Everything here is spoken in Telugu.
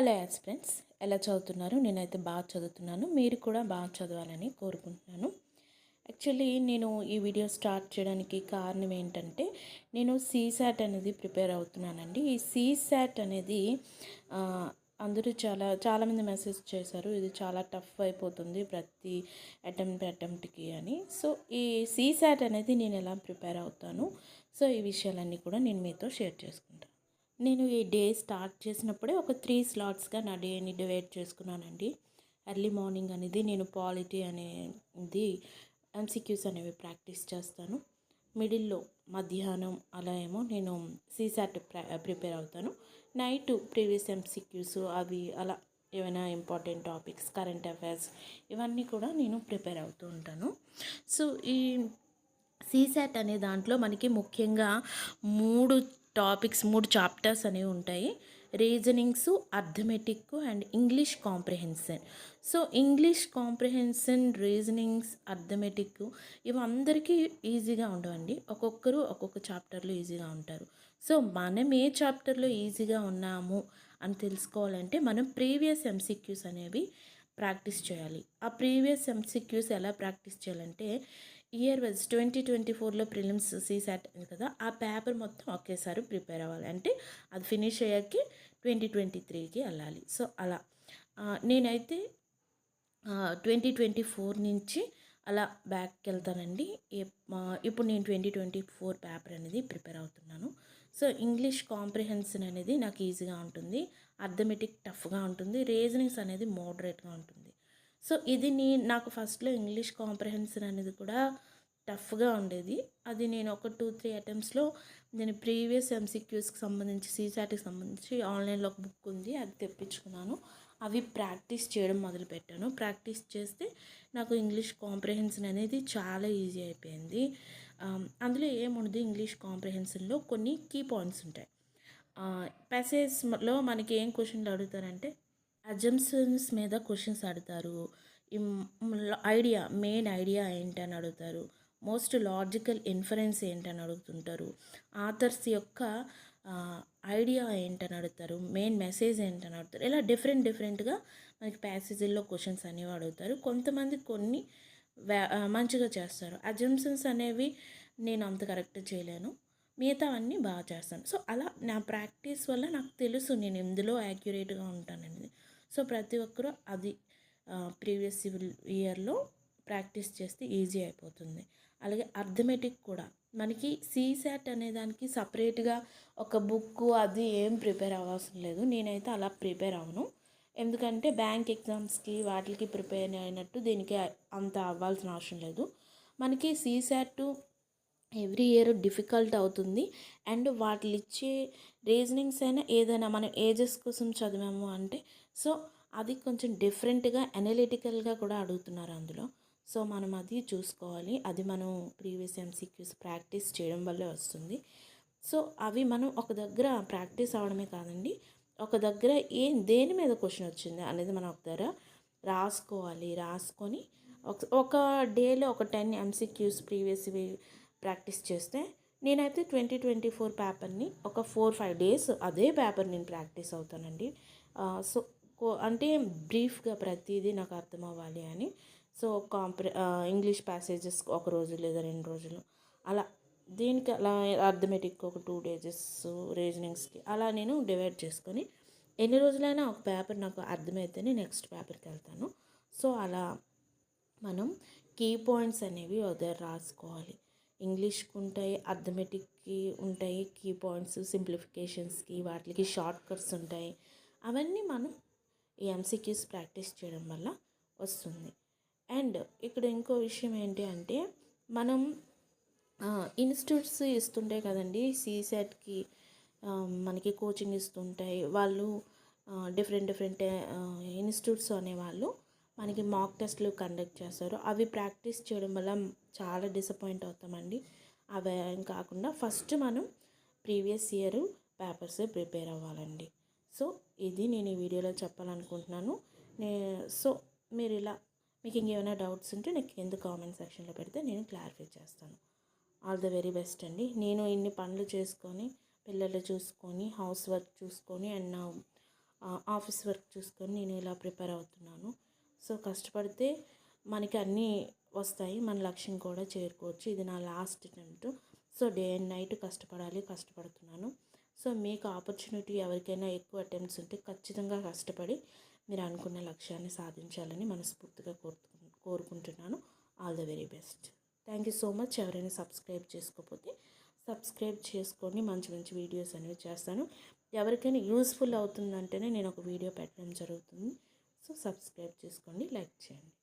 హలో యాస్ ఫ్రెండ్స్ ఎలా చదువుతున్నారు? నేనైతే బాగా చదువుతున్నాను. మీరు కూడా బాగా చదవాలని కోరుకుంటున్నాను. యాక్చువల్లీ నేను ఈ వీడియో స్టార్ట్ చేయడానికి కారణం ఏంటంటే నేను సీసాట్ అనేది ప్రిపేర్ అవుతున్నానండి. ఈ సీసాట్ అనేది అందరూ చాలా చాలామంది మెసేజ్ చేశారు ఇది చాలా టఫ్ అయిపోతుంది ప్రతి అటెంప్ట్ అటెంప్ట్కి అని. సో ఈ సీసాట్ అనేది నేను ఎలా ప్రిపేర్ అవుతాను? సో ఈ విషయాలన్నీ కూడా నేను మీతో షేర్ చేసుకుంటాను. నేను ఈ డే స్టార్ట్ చేసినప్పుడే ఒక త్రీ స్లాట్స్గా నా డేని డివైడ్ చేసుకున్నానండి. ఎర్లీ మార్నింగ్ అనేది నేను పాలిటీ అనేది ఎంసీక్యూస్ అనేవి ప్రాక్టీస్ చేస్తాను. మిడిల్లో మధ్యాహ్నం అలా ఏమో నేను సీసాట్ ప్రిపేర్ అవుతాను. నైట్ ప్రీవియస్ ఎంసీక్యూస్ అవి అలా ఏమైనా ఇంపార్టెంట్ టాపిక్స్ కరెంట్ అఫైర్స్ ఇవన్నీ కూడా నేను ప్రిపేర్ అవుతూ ఉంటాను. సో ఈ సీసాట్ అనే దాంట్లో మనకి ముఖ్యంగా మూడు టాపిక్స్ మూడు చాప్టర్స్ అనేవి ఉంటాయి. Reasonings arithmetic and English comprehension so English comprehension reasonings arithmetic ఇవి అందరికీ ఈజీగా ఉండవండి. ఒక్కొక్కరు ఒక్కొక్క చాప్టర్లో ఈజీగా ఉంటారు. సో మనం ఏ చాప్టర్లో ఈజీగా ఉన్నాము అని తెలుసుకోవాలంటే మనం ప్రీవియస్ ఎంసీక్యూస్ అనేవి ప్రాక్టీస్ చేయాలి. ఆ ప్రీవియస్ ఎంసీక్యూస్ ఎలా ప్రాక్టీస్ చేయాలంటే ఇయర్ వైజ్ ట్వంటీ ట్వంటీ ఫోర్లో ప్రిలిమ్స్ సీసాట్ అని కదా. ఆ పేపర్ మొత్తం ఒకేసారి ప్రిపేర్ అవ్వాలి. అంటే అది ఫినిష్ అయ్యాక ట్వంటీ ట్వంటీ త్రీకి వెళ్ళాలి. సో అలా. నేనైతే ట్వంటీ ట్వంటీ ఫోర్ నుంచి అలా బ్యాక్కి వెళ్తానండి. ఇప్పుడు నేను ట్వంటీ ట్వంటీ ఫోర్ పేపర్ అనేది ప్రిపేర్ అవుతున్నాను. సో ఇంగ్లీష్ కాంప్రిహెన్షన్ అనేది నాకు ఈజీగా ఉంటుంది. అర్థమెటిక్ టఫ్గా ఉంటుంది. రీజనింగ్స్ అనేది మోడరేట్గా ఉంటుంది. సో ఇది నీ నాకు ఫస్ట్లో ఇంగ్లీష్ కాంప్రహెన్షన్ అనేది కూడా టఫ్గా ఉండేది. అది నేను ఒక టూ త్రీ అటెంప్ట్స్లో నేను ప్రీవియస్ ఎంసీక్యూస్కి సంబంధించి సీసాట్కి సంబంధించి ఆన్లైన్లో ఒక బుక్ ఉంది అది తెప్పించుకున్నాను. అవి ప్రాక్టీస్ చేయడం మొదలుపెట్టాను. ప్రాక్టీస్ చేస్తే నాకు ఇంగ్లీష్ కాంప్రహెన్షన్ అనేది చాలా ఈజీ అయిపోయింది. అందులో ఏముండదు ఇంగ్లీష్ కాంప్రహెన్షన్లో కొన్ని కీ పాయింట్స్ ఉంటాయి. ప్యాసేజ్లో మనకి ఏం క్వశ్చన్లు అడుగుతారంటే అజంప్షన్స్ మీద క్వశ్చన్స్ అడుగుతారు. ఐడియా మెయిన్ ఐడియా ఏంటని అడుగుతారు. మోస్ట్ లాజికల్ ఇన్ఫరెన్స్ ఏంటని అడుగుతుంటారు. ఆథర్స్ యొక్క ఐడియా ఏంటని అడుగుతారు. మెయిన్ మెసేజ్ ఏంటని అడుగుతారు. ఇలా డిఫరెంట్ డిఫరెంట్గా మనకి ప్యాసేజీల్లో క్వశ్చన్స్ అనేవి అడుగుతారు. కొంతమంది కొన్ని మంచిగా చేస్తారు. అజంప్షన్స్ అనేవి నేను అంత కరెక్ట్ చేయలేను. మిగతావన్నీ బాగా చేస్తాను. సో అలా నా ప్రాక్టీస్ వల్ల నాకు తెలుసు నేను ఎందులో యాక్యురేట్గా ఉంటాననేది. సో ప్రతి ఒక్కరూ అది ప్రీవియస్ ఇయర్లో ప్రాక్టీస్ చేస్తే ఈజీ అయిపోతుంది. అలాగే అర్థమెటిక్ కూడా. మనకి సీసాట్ అనే దానికి సపరేట్గా ఒక బుక్ అది ఏం ప్రిపేర్ అవ్వాల్సిన లేదు. నేనైతే అలా ప్రిపేర్ అవను ఎందుకంటే బ్యాంక్ ఎగ్జామ్స్కి వాటికి ప్రిపేర్ అయినట్టు దీనికి అంత అవ్వాల్సిన అవసరం లేదు. మనకి సీసాట్ ఎవ్రీ ఇయర్ డిఫికల్ట్ అవుతుంది. అండ్ వాటిలు ఇచ్చే రీజనింగ్స్ అయినా ఏదైనా మనం ఏజెస్ కోసం చదివాము అంటే సో అది కొంచెం డిఫరెంట్గా అనలిటికల్గా కూడా అడుగుతున్నారు అందులో. సో మనం అది చూసుకోవాలి. అది మనం ప్రీవియస్ ఎంసీక్యూస్ ప్రాక్టీస్ చేయడం వల్లే వస్తుంది. సో అవి మనం ఒక దగ్గర ప్రాక్టీస్ అవడమే కాదండి. ఒక దగ్గర ఏం దేని మీద క్వశ్చన్ వచ్చింది అనేది మనం ఒక దగ్గర రాసుకోవాలి. రాసుకొని ఒక ఒక డేలో ఒక టెన్ ఎంసీక్యూస్ ప్రీవియస్ ప్రాక్టీస్ చేస్తే నేనైతే ట్వంటీ ట్వంటీ ఫోర్ పేపర్ని ఒక ఫోర్ ఫైవ్ డేస్ అదే పేపర్ నేను ప్రాక్టీస్ అవుతానండి. సో కో- అంటే బ్రీఫ్గా ప్రతిదీ నాకు అర్థం అవ్వాలి అని. సో కాంప్ర ఇంగ్లీష్ ప్యాసేజెస్ ఒక రోజు లేదా రెండు రోజులు అలా దీనికి అలా అర్థమెటిక్ ఒక టూ డేజెస్ రీజనింగ్స్కి అలా నేను డివైడ్ చేసుకొని ఎన్ని రోజులైనా ఒక పేపర్ నాకు అర్థమైతేనే నెక్స్ట్ పేపర్కి వెళ్తాను. సో అలా మనం కీ పాయింట్స్ అనేవి ఉదయం రాసుకోవాలి. ఇంగ్లీష్కి ఉంటాయి అర్థమెటిక్కి ఉంటాయి కీ పాయింట్స్ సింప్లిఫికేషన్స్కి వాటికి షార్ట్ కట్స్ ఉంటాయి. అవన్నీ మనం ఈ ఎంసీక్యూస్ ప్రాక్టీస్ చేయడం వల్ల వస్తుంది. అండ్ ఇక్కడ ఇంకో విషయం ఏంటి అంటే మనం ఇన్స్టిట్యూట్స్ ఇస్తుంటాయి కదండి సీసెట్కి మనకి కోచింగ్ ఇస్తుంటాయి. వాళ్ళు డిఫరెంట్ డిఫరెంట్ ఇన్స్టిట్యూట్స్ అనేవాళ్ళు మనకి మాక్ టెస్ట్లు కండక్ట్ చేస్తారు. అవి ప్రాక్టీస్ చేయడం వల్ల చాలా డిసప్పాయింట్ అవుతామండి. అవి కాకుండా ఫస్ట్ మనం ప్రీవియస్ ఇయర్ పేపర్స్ ప్రిపేర్ అవ్వాలండి. సో ఇది నేను ఈ వీడియోలో చెప్పాలనుకుంటున్నాను. నే సో మీరు ఇలా మీకు ఇంకేమైనా డౌట్స్ ఉంటే నాకు కింద కామెంట్ సెక్షన్లో పెడితే నేను క్లారిఫై చేస్తాను. ఆల్ ద వెరీ బెస్ట్ అండి. నేను ఇన్ని పనులు చేసుకొని పిల్లలు చూసుకొని హౌస్ వర్క్ చూసుకొని అండ్ నా ఆఫీస్ వర్క్ చూసుకొని నేను ఇలా ప్రిపేర్ అవుతున్నాను. సో కష్టపడితే మనకి అన్నీ వస్తాయి మన లక్ష్యం కూడా చేరుకోవచ్చు. ఇది నా last attempt. So day and night కష్టపడాలి కష్టపడుతున్నాను. సో మీకు ఆపర్చునిటీ ఎవరికైనా ఎక్కువ అటెంప్ట్స్ ఉంటే ఖచ్చితంగా కష్టపడి మీరు అనుకున్న లక్ష్యాన్ని సాధించాలని మనస్ఫూర్తిగా కోరుకు కోరుకుంటున్నాను. All the very best. Thank you so much. ఎవరైనా సబ్స్క్రైబ్ చేసుకోకపోతే సబ్స్క్రైబ్ చేసుకొని మంచి మంచి వీడియోస్ అనేవి చేస్తాను. ఎవరికైనా యూస్ఫుల్ అవుతుందంటేనే నేను ఒక వీడియో పెట్టడం జరుగుతుంది. సో సబ్స్క్రైబ్ చేసుకోండి లైక్ చేయండి.